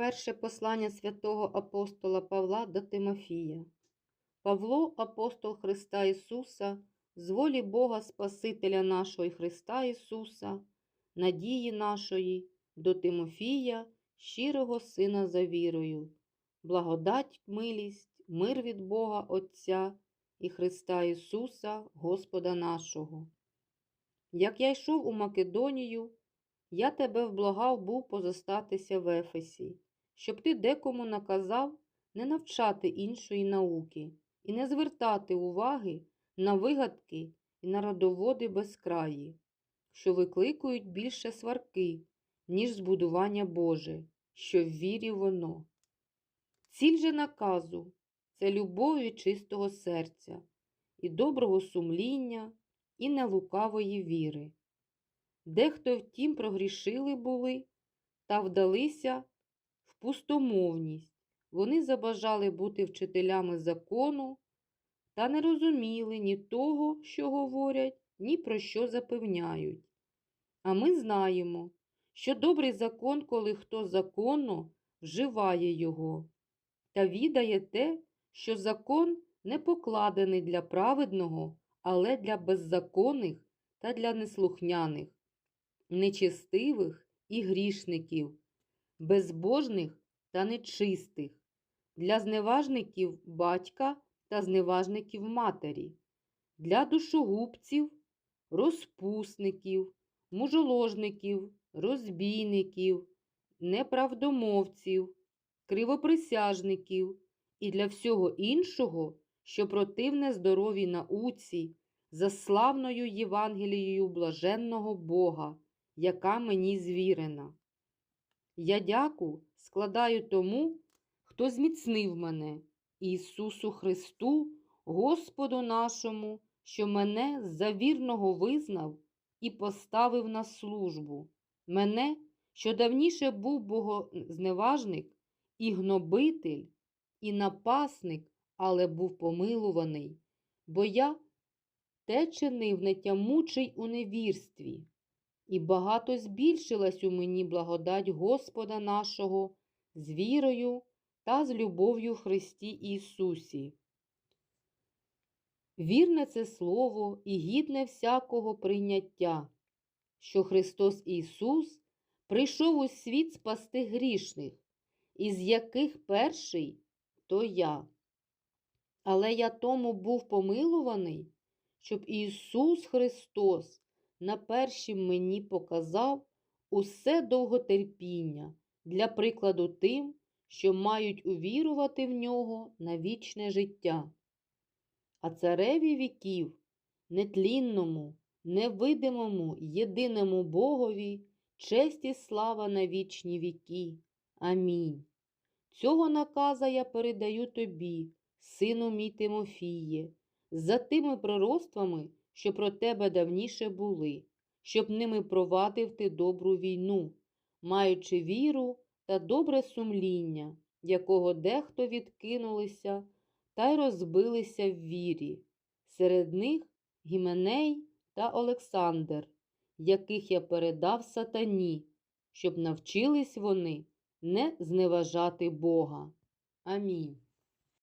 Перше послання святого апостола Павла до Тимофія. Павло, апостол Христа Ісуса, з волі Бога Спасителя нашого і Христа Ісуса, надії нашої, до Тимофія, щирого Сина за вірою, благодать, милість, мир від Бога Отця і Христа Ісуса, Господа нашого. Як я йшов у Македонію, я тебе вблагав був позостатися в Ефесі, щоб ти декому наказав не навчати іншої науки і не звертати уваги на вигадки і на родоводи безкраї, що викликують більше сварки, ніж збудування Боже, що в вірі воно. Ціль же наказу це любов від чистого серця, і доброго сумління, і нелукавої віри. Дехто втім прогрішили були та вдалися пустомовність. Вони забажали бути вчителями закону та не розуміли ні того, що говорять, ні про що запевняють. А ми знаємо, що добрий закон, коли хто законно вживає його, та відає те, що закон не покладений для праведного, але для беззаконних та для неслухняних нечестивих і грішників, безбожних та нечистих, для зневажників батька та зневажників матері, для душогубців, розпусників, мужоложників, розбійників, неправдомовців, кривоприсяжників і для всього іншого, що противне здоровій науці, за славною Євангелією блаженного Бога яка мені звірена. Я дяку складаю тому, хто зміцнив мене, Ісусу Христу, Господу нашому, що мене за вірного визнав і поставив на службу, мене, що давніше був богозневажник, і гнобитель, і напасник, але був помилуваний, бо я те чинив нетямучий у невірстві. І багато збільшилась у мені благодать Господа нашого з вірою та з любов'ю Христі Ісусі. Вірне це слово і гідне всякого прийняття, що Христос Ісус прийшов у світ спасти грішних, із яких перший то я. Але я тому був помилуваний, щоб Ісус Христос на першім мені показав усе довготерпіння для прикладу тим, що мають увірувати в нього на вічне життя. А цареві віків, нетлінному, невидимому, єдиному Богові, честь і слава на вічні віки. Амінь. Цього наказа я передаю тобі, сину мій Тимофіє, за тими пророцтвами, що про тебе давніше були, щоб ними провадив ти добру війну, маючи віру та добре сумління, якого дехто відкинулися та й розбилися в вірі. Серед них Гіменей та Олександр, яких я передав сатані, щоб навчились вони не зневажати Бога. Амінь.